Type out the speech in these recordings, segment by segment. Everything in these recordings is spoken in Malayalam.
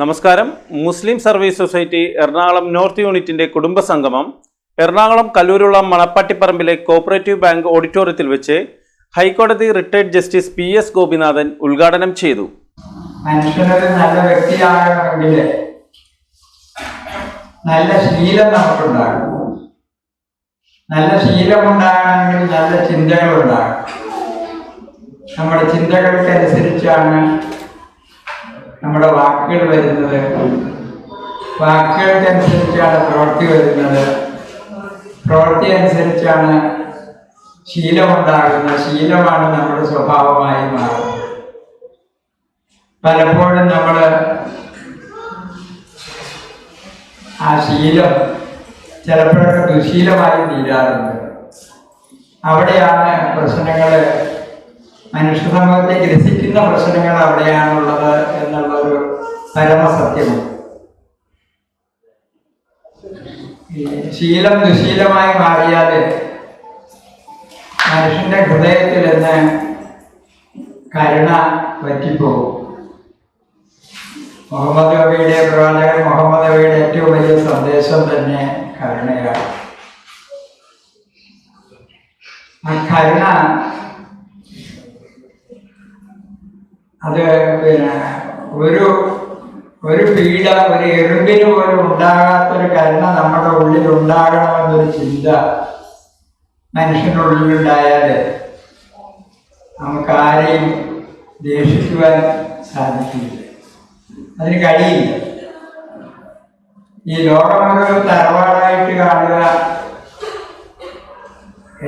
നമസ്കാരം. Muslim service society Ernakulam north യൂണിറ്റിന്റെ കുടുംബ സംഗമം എറണാകുളം കല്ലൂരുള്ള മണപ്പാട്ടിപ്പറമ്പിലെ കോപ്പറേറ്റീവ് ബാങ്ക് ഓഡിറ്റോറിയത്തിൽ വെച്ച് ഹൈക്കോടതി retired justice P S Gopinathan ഉദ്ഘാടനം ചെയ്തു. മനുഷ്യനൊരു നല്ല വ്യക്തിയാകണമെങ്കിൽ നല്ല ശീലം നമുക്കുണ്ടാകണം നല്ല ശീലമുണ്ടാകണമെങ്കിൽ നല്ല നമ്മുടെ ചിന്തകൾക്കനുസരിച്ചാണ് നമ്മുടെ വാക്കുകൾ വരുന്നത് വാക്കുകൾക്കനുസരിച്ചാണ് പ്രവൃത്തി വരുന്നത്. പ്രവൃത്തി അനുസരിച്ചാണ് ശീലമുണ്ടാകുന്നത്. ശീലമാണ് നമ്മുടെ സ്വഭാവമായി മാറുന്നത്. പലപ്പോഴും നമ്മൾ ആ ശീലം ചിലപ്പോഴൊക്കെ ദുശീലമായി തീരാറുണ്ട്. അവിടെയാണ് പ്രശ്നങ്ങൾ മനുഷ്യ സമൂഹത്തെ ഗ്രസിക്കുന്ന പ്രശ്നങ്ങൾ അവിടെയാണുള്ളത് എന്നുള്ള ഒരു പരമസത്യമാണ് ശീലം ദുശീലമായി മാറിയാൽ മനുഷ്യന്റെ ഹൃദയത്തിൽ നിന്ന് കരുണ പറ്റിപ്പോകും മുഹമ്മദ് നബിയുടെ പ്രവാചകൻ മുഹമ്മദ് നബിയുടെ ഏറ്റവും വലിയ സന്ദേശം തന്നെ കരുണയാണ്. ആ കരുണ അത് പിന്നെ ഒരു ഒരു പീഡ ഒരു എറുമ്പിന് പോലും ഉണ്ടാകാത്തൊരു കരുണ നമ്മുടെ ഉള്ളിൽ ഉണ്ടാകണമെന്നൊരു ചിന്ത മനുഷ്യനുള്ളിലുണ്ടായാൽ നമുക്ക് ആരെയും ദേഷിക്കുവാൻ സാധിക്കില്ല. അതിന് കഴിയില്ല. ഈ ലോകമൊരു തറവാടായിട്ട് കാണുക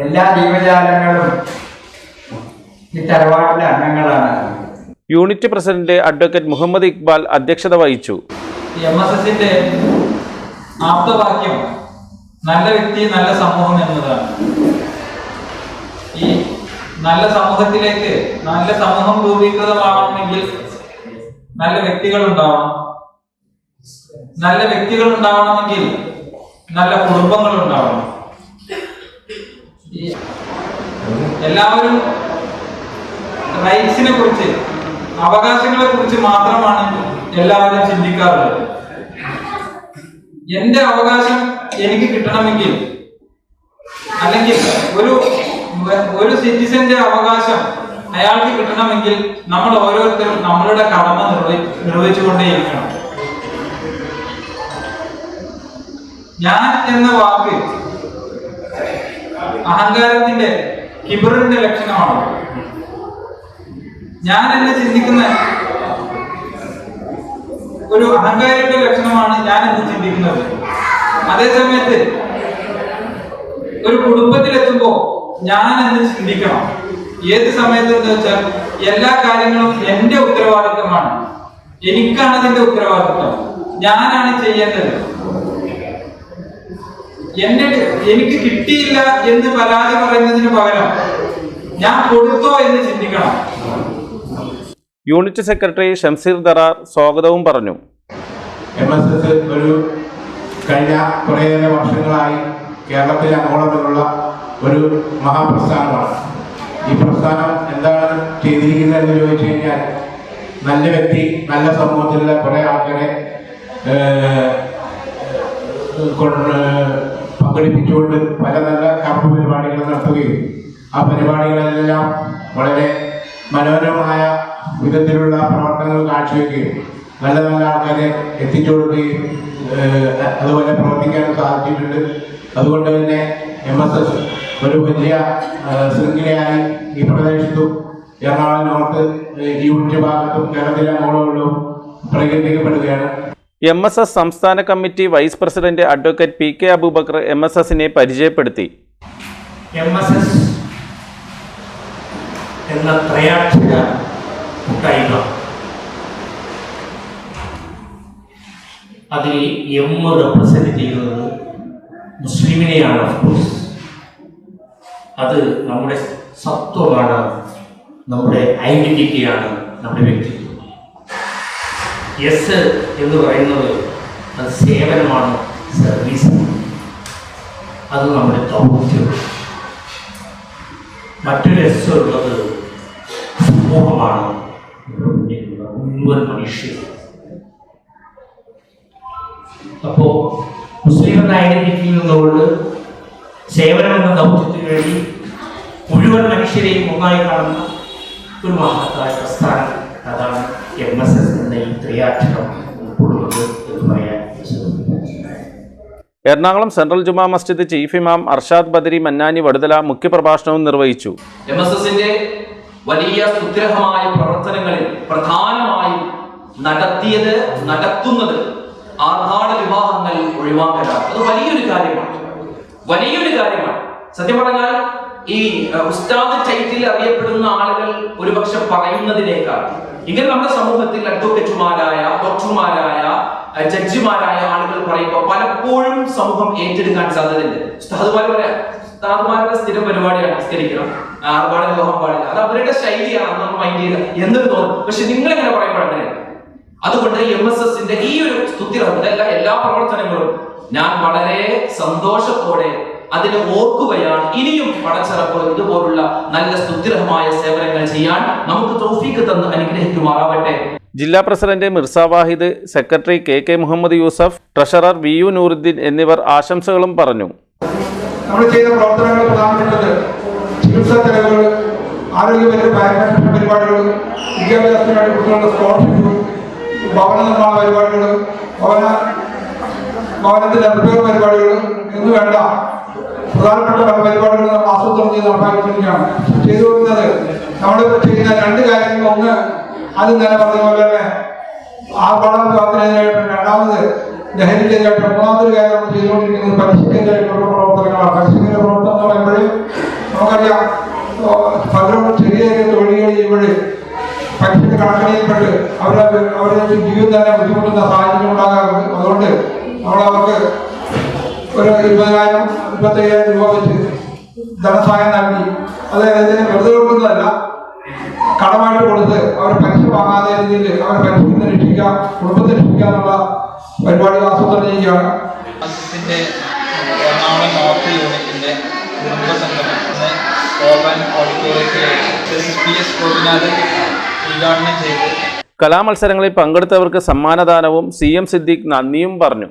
എല്ലാ ജീവജാലങ്ങളും ഈ തറവാടിന്റെ അംഗങ്ങളാണ്. Unit president advocate Muhammad Iqbal അധ്യക്ഷത വഹിച്ചു. എം എസ് എസിന്റെ ആപ്തവാക്യം നല്ല വ്യക്തി നല്ല സമൂഹം എന്നതാണ്. ഈ നല്ല സമൂഹത്തിലേക്ക് നല്ല സമൂഹം രൂപീകൃതമാവണമെങ്കിൽ നല്ല വ്യക്തികൾ ഉണ്ടാവണം. നല്ല വ്യക്തികൾ ഉണ്ടാവണമെങ്കിൽ നല്ല കുടുംബങ്ങൾ ഉണ്ടാവണം. എല്ലാവരും റൈറ്റ്സിനെ കുറിച്ച് അവകാശങ്ങളെ കുറിച്ച് മാത്രമാണ് എല്ലാവരും ചിന്തിക്കാറുള്ളത്. എന്റെ അവകാശം എനിക്ക് കിട്ടണമെങ്കിൽ അല്ലെങ്കിൽ ഒരു ഒരു സിറ്റിസന്റെ അവകാശം അയാൾക്ക് കിട്ടണമെങ്കിൽ നമ്മൾ ഓരോരുത്തരും നമ്മളുടെ കടമ നിർവഹി നിർവഹിച്ചുകൊണ്ടേയിരിക്കണം ഞാൻ എന്ന വാക്ക് അഹങ്കാരത്തിന്റെ കിബറിന്റെ ലക്ഷണമാണ് ഞാൻ എന്നെ ചിന്തിക്കുന്ന? ഒരു അഹങ്കാരിയുടെ ലക്ഷണമാണ് ഞാൻ എന്ന് ചിന്തിക്കുന്നത്. അതേ സമയത്ത് ഒരു കുടുംബത്തിലെത്തുമ്പോ ഞാൻ എന്ന് ചിന്തിക്കണം. ഏത് സമയത്ത് എന്ന് വെച്ചാൽ എല്ലാ കാര്യങ്ങളും എന്റെ ഉത്തരവാദിത്തമാണ് എനിക്കാണ് അതിന്റെ ഉത്തരവാദിത്വം. ഞാനാണ് ചെയ്യേണ്ടത്. എന്റെ എനിക്ക് കിട്ടിയില്ല എന്ന് പരാതി പറയുന്നതിന് പകരം ഞാൻ കൊടുത്തോ എന്ന് ചിന്തിക്കണം. യൂണിറ്റ് സെക്രട്ടറി ഷംസീർ ദറാർ സ്വാഗതവും പറഞ്ഞു. എം എസ് എസ് ഒരു കഴിഞ്ഞ കുറേയേറെ വർഷങ്ങളായി കേരളത്തിലെ അങ്ങോളത്തിലുള്ള ഒരു മഹാപ്രസ്ഥാനമാണ്. ഈ പ്രസ്ഥാനം എന്താണ് ചെയ്തിരിക്കുന്നത് എന്ന് ചോദിച്ചു കഴിഞ്ഞാൽ നല്ല വ്യക്തി നല്ല സമൂഹത്തിലുള്ള കുറേ ആൾക്കാരെ പങ്കെടുപ്പിച്ചുകൊണ്ട് പല നല്ല കർമ്മ പരിപാടികൾ നടത്തുകയും ആ പരിപാടികളെല്ലാം വളരെ മനോഹരമായ വിധത്തിലുള്ള പ്രവർത്തനങ്ങൾ കാഴ്ചവെക്കുകയും നല്ല നല്ല ആൾക്കാരെ എത്തിച്ചു കൊടുക്കുകയും അതുപോലെ പ്രവർത്തിക്കാനും സാധിച്ചിട്ടുണ്ട്. അതുകൊണ്ട് തന്നെ എം എസ് എസ് ഒരു വലിയ ശൃംഖലയായി ഈ പ്രദേശത്തും എറണാകുളം നോർത്ത് ഈ യൂണിറ്റ് ഭാഗത്തും കേരളത്തിലെ അങ്ങോളങ്ങളിലും പ്രകീർത്തിക്കപ്പെടുകയാണ് എം എസ് എസ് സംസ്ഥാന committee vice president advocate P K Aboobacker M S എസിനെ പരിചയപ്പെടുത്തി. എം എസ് എസ് എന്ന ത്രയാക്ഷര കൂട്ടായ്മ അതിൽ എം റെപ്രസെന്റ് ചെയ്യുന്നത് മുസ്ലിമിനെയാണ് ഓഫ്കോഴ്സ് അത് നമ്മുടെ സത്വമാണ് നമ്മുടെ ഐഡന്റിറ്റിയാണ് നമ്മുടെ വ്യക്തിത്വം. എസ് എന്ന് പറയുന്നത് അത് സേവനമാണ് സർവീസ് അത് നമ്മുടെ ദൗത്യം. മറ്റൊരു എസ് ഉള്ളത് സമൂഹമാണ്. മുന്നിലുള്ള മുഴുവൻ മനുഷ്യർ അപ്പോ മുസ്ലിം എന്ന ഐഡന്റിറ്റിയിൽ നിന്നുകൊണ്ട് സേവനം എന്ന ദൗത്യത്തിന് വേണ്ടി മുഴുവൻ മനുഷ്യരെയും ഒന്നായി കാണുന്ന ഒരു മഹത്തായ പ്രസ്ഥാനം അതാണ് എം എസ് എസ് എന്ന ഈ ത്രിയാക്ഷരം ഉൾക്കൊള്ളുന്നത് എന്ന് പറയാൻ എറണാകുളം സെൻട്രൽ ജുമാ മസ്ജിദ് ചീഫ് ഇമാം അർഷാദ് ബദരി മന്നാനി വടുതല മുഖ്യപ്രഭാഷണവും നിർവഹിച്ചു. എം എസ് എസിന്റെ വലിയ സുഗ്രഹമായ പ്രവർത്തനങ്ങളിൽ പ്രധാനമായും നടത്തിയത് നടത്തുന്നത് ആർഭാട വിവാഹങ്ങൾ ഒഴിവാക്കലാണ്. അത് വലിയൊരു കാര്യമാണ്. വലിയൊരു കാര്യമാണ്. സത്യം പറഞ്ഞാൽ ഈ ഉസ്താദ് ചൈറ്റിൽ അറിയപ്പെടുന്ന ആളുകൾ ഒരുപക്ഷെ പറയുന്നതിനേക്കാൾ ഇങ്ങനെ നമ്മുടെ സമൂഹത്തിൽ അഡ്വക്കേറ്റുമാരായ ഡോക്ടർമാരായ ജഡ്ജിമാരായ ആളുകൾ പറയുമ്പോൾ പലപ്പോഴും സമൂഹം ഏറ്റെടുക്കാൻ സാധ്യതയുണ്ട്. ഉസ്താദ്മാർ പറയാം. ഉസ്താദുമാരുടെ സ്ഥിരം പരിപാടിയാണ് നിസ്കരിക്കണം. ആർപാടില്ല ലോഹം പാടില്ല. അത് അവരുടെ ശൈലിയാണ് നമ്മൾ മൈൻഡ് ചെയ്യുക. എന്നൊരു തോന്നും പക്ഷെ നിങ്ങൾ എങ്ങനെ പറയപ്പെടേ അതുകൊണ്ട് എം എസ് എസിന്റെ ഈ ഒരു സ്തുതി എല്ലാ എല്ലാ പ്രവർത്തനങ്ങളും. ഞാൻ വളരെ സന്തോഷത്തോടെ അതിനെ ഓർക്കുകയാണ്. ഇനിയും പടച്ചിറപ്പ് ഇതുപോലുള്ള നല്ല സ്തുതിരഹമായ സേവനങ്ങൾ ചെയ്യാൻ നമുക്ക് തോഫീക്ക് തന്ന് അനുഗ്രഹിക്കുമാറാവട്ടെ. ജില്ലാ president Mirza Wahid secretary K K Muhammad Yusuf treasurer V U Nooruddin എന്നിവർ ആശംസകളും പറഞ്ഞു. നമ്മൾ ചെയ്ത പ്രവർത്തനങ്ങൾ പ്രധാനപ്പെട്ടത് ചികിത്സാ ചെലവുകൾ ആരോഗ്യപരമായ പരിപാടികൾ വിദ്യാഭ്യാസത്തിന് വേണ്ടി കുട്ടികളുടെ സ്കോളർഷിപ്പ് ഭവന നിർമ്മാണ പരിപാടികൾ ഭവന ഭവനത്തിന്റെ റിപ്പയർ പരിപാടികൾ എന്ന് വേണ്ട. പ്രധാനപ്പെട്ട പല പരിപാടികളും നമ്മൾ ആസൂത്രണം ചെയ്ത് നടപ്പാക്കിക്കൊണ്ടിരിക്കുകയാണ്. ചെയ്തു വരുന്നത് നമ്മൾ ചെയ്യുന്ന രണ്ട് കാര്യങ്ങൾ ഒന്ന് ആദ്യം തന്നെ പറഞ്ഞ പോലെ തന്നെ ആർഭാട വിഭാഗത്തിനെതിരായിട്ട് രണ്ടാമത് ലഹരിക്കെതിരായിട്ട് മൂന്നാമതൊരു കാര്യം നമ്മൾ ചെയ്തുകൊണ്ടിരിക്കുന്നത് പരിശീലനത്തിനായിട്ടുള്ള പ്രവർത്തനങ്ങളാണ് പരിശീലന പ്രവർത്തനം പറയുമ്പോഴേ നമുക്കറിയാം പലരും ചെറിയ തൊഴിലുകൾ ചെയ്യുമ്പോഴേ പരീക്ഷയ്ക്ക് കണക്കണിയിൽപ്പെട്ട് അവരെ അവരുടെ ജീവിതം തന്നെ ബുദ്ധിമുട്ടുന്ന സാഹചര്യം ഉണ്ടാകാറുണ്ട് അതുകൊണ്ട് നമ്മൾ അവർക്ക് ഒരു ഇരുപതിനായിരം ഇരുപത്തയ്യായിരം രൂപ വെച്ച് ധനസഹായം നൽകി അത് ഇതിനെ വെറുതെ കൊടുക്കുന്നതല്ല കടമായിട്ട് കൊടുത്ത് അവരെ പലിശ വാങ്ങാതെ രീതിയിൽ അവരെ പലിശ രക്ഷിക്കുക കുടുംബത്തെ രക്ഷിക്കുക എന്നുള്ള പരിപാടി ആസൂത്രണം ചെയ്യുകയാണ് മാസത്തിന്റെ എറണാകുളം നോർത്ത് യൂണിറ്റിന്റെ കുടുംബസംഗമം ഇന്ന് ഓപ്പൺ ഓഡിറ്റോറിയത്തിൽ പി എസ് ഗോപിനാഥ് ഉദ്ഘാടനം ചെയ്തു. കലാമത്സരങ്ങളിൽ പങ്കെടുത്തവർക്ക് സമ്മാനദാനവും സി എം സിദ്ദീഖ് നന്ദിയും പറഞ്ഞു.